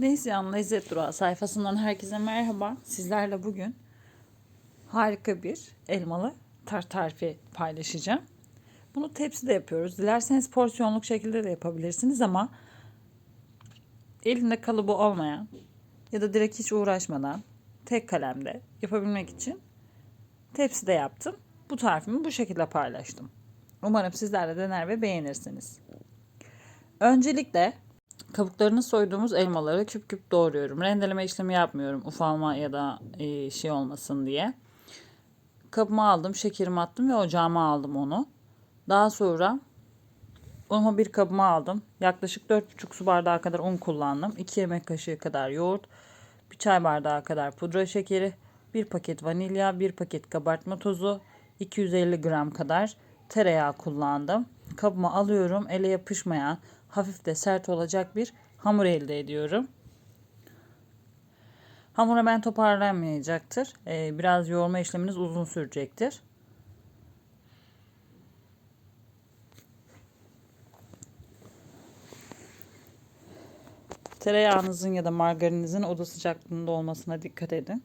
Neslihan Lezzet Durağı sayfasından herkese merhaba. Sizlerle bugün harika bir elmalı tart tarifi paylaşacağım. Bunu tepside yapıyoruz. Dilerseniz porsiyonluk şekilde de yapabilirsiniz ama elinde kalıbı olmayan ya da direkt hiç uğraşmadan tek kalemde yapabilmek için tepside yaptım. Bu tarifimi bu şekilde paylaştım. Umarım sizler de dener ve beğenirsiniz. Öncelikle kabuklarını soyduğumuz elmaları küp küp doğruyorum. Rendeleme işlemi yapmıyorum ufalma ya da e, şey olmasın diye. Kabıma aldım, şekerimi attım ve ocağıma aldım onu. Daha sonra unumu bir kabıma aldım. Yaklaşık 4,5 su bardağı kadar un kullandım. 2 yemek kaşığı kadar yoğurt, bir çay bardağı kadar pudra şekeri, bir paket vanilya, bir paket kabartma tozu, 250 gram kadar tereyağı kullandım. Kabıma alıyorum. Ele yapışmayan, hafif de sert olacak bir hamur elde ediyorum. Hamur hemen toparlanmayacaktır. Ee, biraz yoğurma işleminiz uzun sürecektir. Tereyağınızın ya da margarininizin oda sıcaklığında olmasına dikkat edin.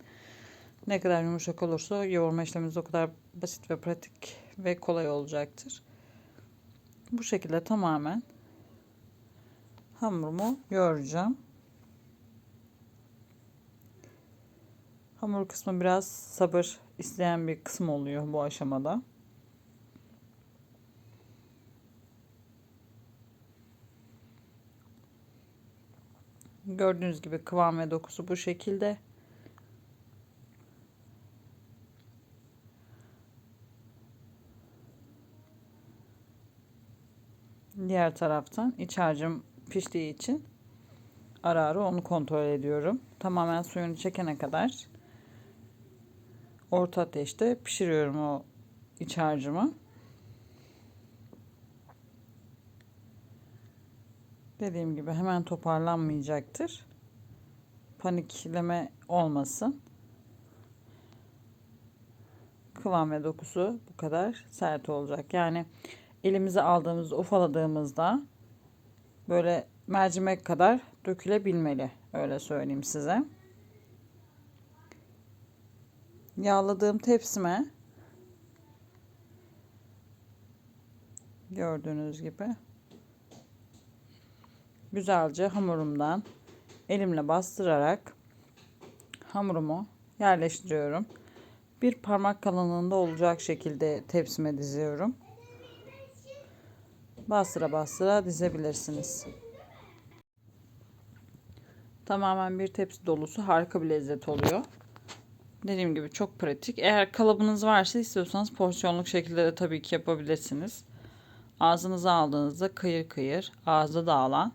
Ne kadar yumuşak olursa yoğurma işleminiz o kadar basit ve pratik ve kolay olacaktır. Bu şekilde tamamen hamurumu yoğuracağım. Hamur kısmı biraz sabır isteyen bir kısım oluyor bu aşamada. Gördüğünüz gibi kıvam ve dokusu bu şekilde. Diğer taraftan iç harcım piştiği için ara ara onu kontrol ediyorum. Tamamen suyunu çekene kadar orta ateşte pişiriyorum o iç harcımı. Dediğim gibi hemen toparlanmayacaktır. Panikleme olmasın. Kıvam ve dokusu bu kadar sert olacak. Yani elimize aldığımızda ufaladığımızda böyle mercimek kadar dökülebilmeli. Öyle söyleyeyim size. Yağladığım tepsime gördüğünüz gibi güzelce hamurumdan elimle bastırarak hamurumu yerleştiriyorum. Bir parmak kalınlığında olacak şekilde tepsime diziyorum. Bastıra bastıra dizebilirsiniz. Tamamen bir tepsi dolusu harika bir lezzet oluyor. Dediğim gibi çok pratik. Eğer kalıbınız varsa istiyorsanız porsiyonluk şekilde de tabii ki yapabilirsiniz. Ağzınıza aldığınızda kıyır kıyır ağızda dağılan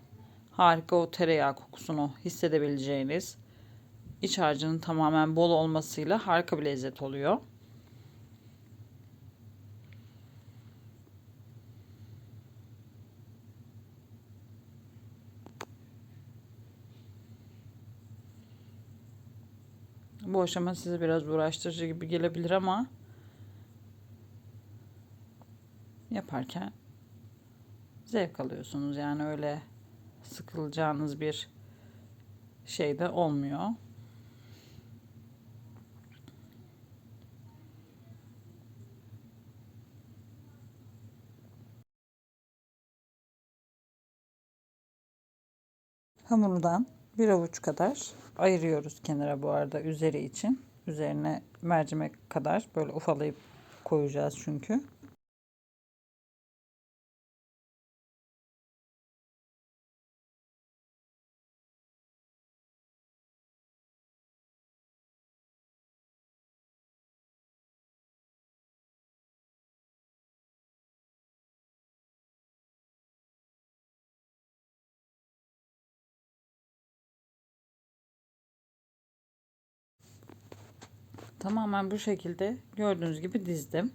harika o tereyağı kokusunu hissedebileceğiniz iç harcının tamamen bol olmasıyla harika bir lezzet oluyor. Bu aşama size biraz uğraştırıcı gibi gelebilir ama yaparken zevk alıyorsunuz. Yani öyle sıkılacağınız bir şey de olmuyor. Hamurdan bir avuç kadar ayırıyoruz kenara bu arada üzeri için. Üzerine mercimek kadar böyle ufalayıp koyacağız çünkü. Tamamen bu şekilde gördüğünüz gibi dizdim.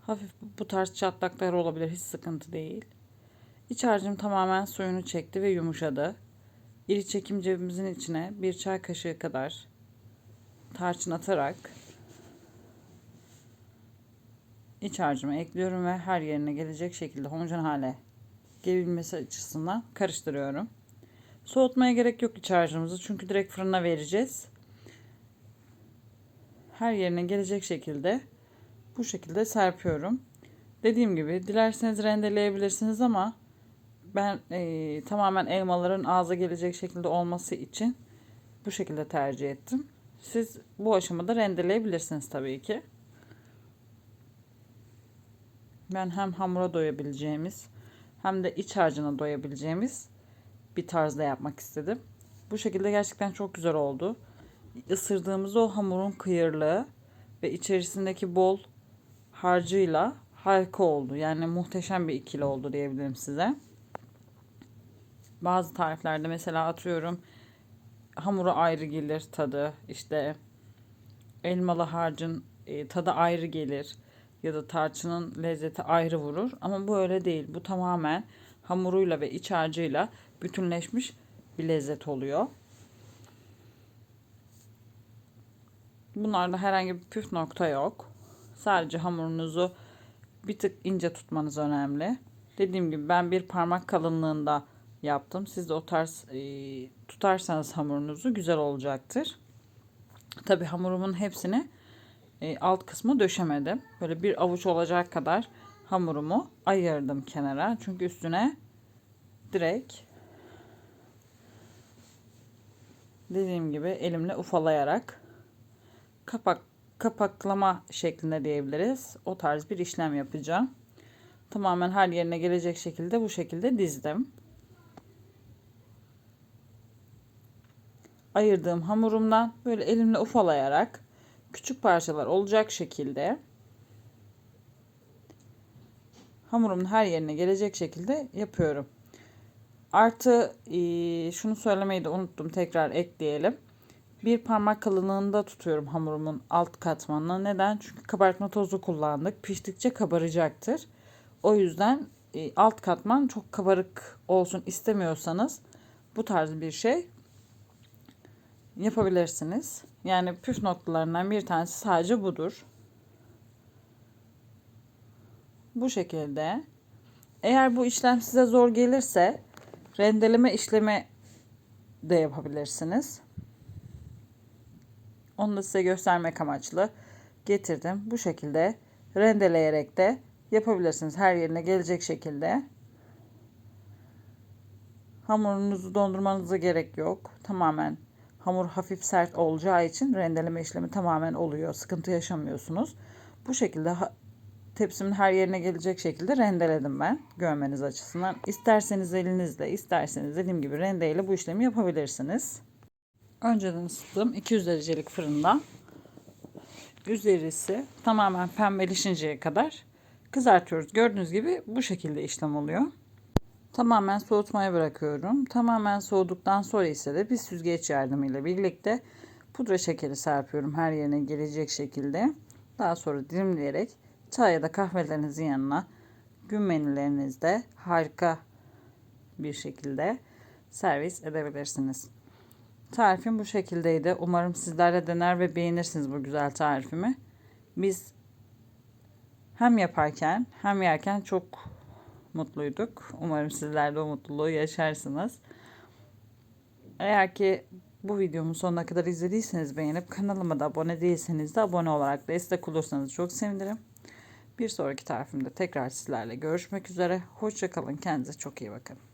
Hafif bu tarz çatlaklar olabilir. Hiç sıkıntı değil. İç harcım tamamen suyunu çekti ve yumuşadı. İri çekim cebimizin içine bir çay kaşığı kadar tarçın atarak iç harcımı ekliyorum ve her yerine gelecek şekilde homojen hale gelebilmesi açısından karıştırıyorum. Soğutmaya gerek yok iç harcımızı çünkü direkt fırına vereceğiz. Her yerine gelecek şekilde bu şekilde serpiyorum. Dediğim gibi dilerseniz rendeleyebilirsiniz ama ben e, tamamen elmaların ağza gelecek şekilde olması için bu şekilde tercih ettim. Siz bu aşamada rendeleyebilirsiniz tabii ki. Ben hem hamura doyabileceğimiz hem de iç harcına doyabileceğimiz bir tarzda yapmak istedim. Bu şekilde gerçekten çok güzel oldu. Isırdığımızda o hamurun kıyırlığı ve içerisindeki bol harcıyla harika oldu. Yani muhteşem bir ikili oldu diyebilirim size. Bazı tariflerde mesela atıyorum hamura ayrı gelir tadı. İşte elmalı harcın e, tadı ayrı gelir ya da tarçının lezzeti ayrı vurur. Ama bu öyle değil. Bu tamamen hamuruyla ve iç harcıyla bütünleşmiş bir lezzet oluyor. Bunlarda herhangi bir püf nokta yok. Sadece hamurunuzu bir tık ince tutmanız önemli. Dediğim gibi ben bir parmak kalınlığında yaptım. Siz de o tarz e, tutarsanız hamurunuzu güzel olacaktır. Tabi hamurumun hepsini e, alt kısmı döşemedim. Böyle bir avuç olacak kadar hamurumu ayırdım kenara. Çünkü üstüne direkt dediğim gibi elimle ufalayarak kapak kapaklama şeklinde diyebiliriz. O tarz bir işlem yapacağım. Tamamen her yerine gelecek şekilde bu şekilde dizdim. Ayırdığım hamurumdan böyle elimle ufalayarak küçük parçalar olacak şekilde hamurumun her yerine gelecek şekilde yapıyorum. Artı şunu söylemeyi de unuttum tekrar ekleyelim. Bir parmak kalınlığında tutuyorum hamurumun alt katmanını. Neden? Çünkü kabartma tozu kullandık. Piştikçe kabaracaktır. O yüzden alt katman çok kabarık olsun istemiyorsanız bu tarz bir şey yapabilirsiniz. Yani püf noktalarından bir tanesi sadece budur. Bu şekilde. Eğer bu işlem size zor gelirse rendeleme işlemi de yapabilirsiniz. Onu da size göstermek amaçlı getirdim. Bu şekilde rendeleyerek de yapabilirsiniz. Her yerine gelecek şekilde. Hamurunuzu dondurmanıza gerek yok. Tamamen hamur hafif sert olacağı için rendeleme işlemi tamamen oluyor. Sıkıntı yaşamıyorsunuz. Bu şekilde tepsimin her yerine gelecek şekilde rendeledim ben görmeniz açısından. İsterseniz elinizle, isterseniz dediğim gibi rendeyle bu işlemi yapabilirsiniz. Önceden ısıttığım 200 derecelik fırında üzerisi tamamen pembeleşinceye kadar kızartıyoruz. Gördüğünüz gibi bu şekilde işlem oluyor. Tamamen soğutmaya bırakıyorum. Tamamen soğuduktan sonra ise de bir süzgeç yardımıyla birlikte pudra şekeri serpiyorum her yerine gelecek şekilde. Daha sonra dilimleyerek çay ya da kahvelerinizin yanına gün menülerinizde harika bir şekilde servis edebilirsiniz. Tarifim bu şekildeydi. Umarım sizler de dener ve beğenirsiniz bu güzel tarifimi. Biz hem yaparken hem yerken çok mutluyduk. Umarım sizler de o mutluluğu yaşarsınız. Eğer ki bu videomu sonuna kadar izlediyseniz beğenip kanalıma da abone değilseniz de abone olarak destek olursanız çok sevinirim. Bir sonraki tarifimde tekrar sizlerle görüşmek üzere. Hoşçakalın. Kendinize çok iyi bakın.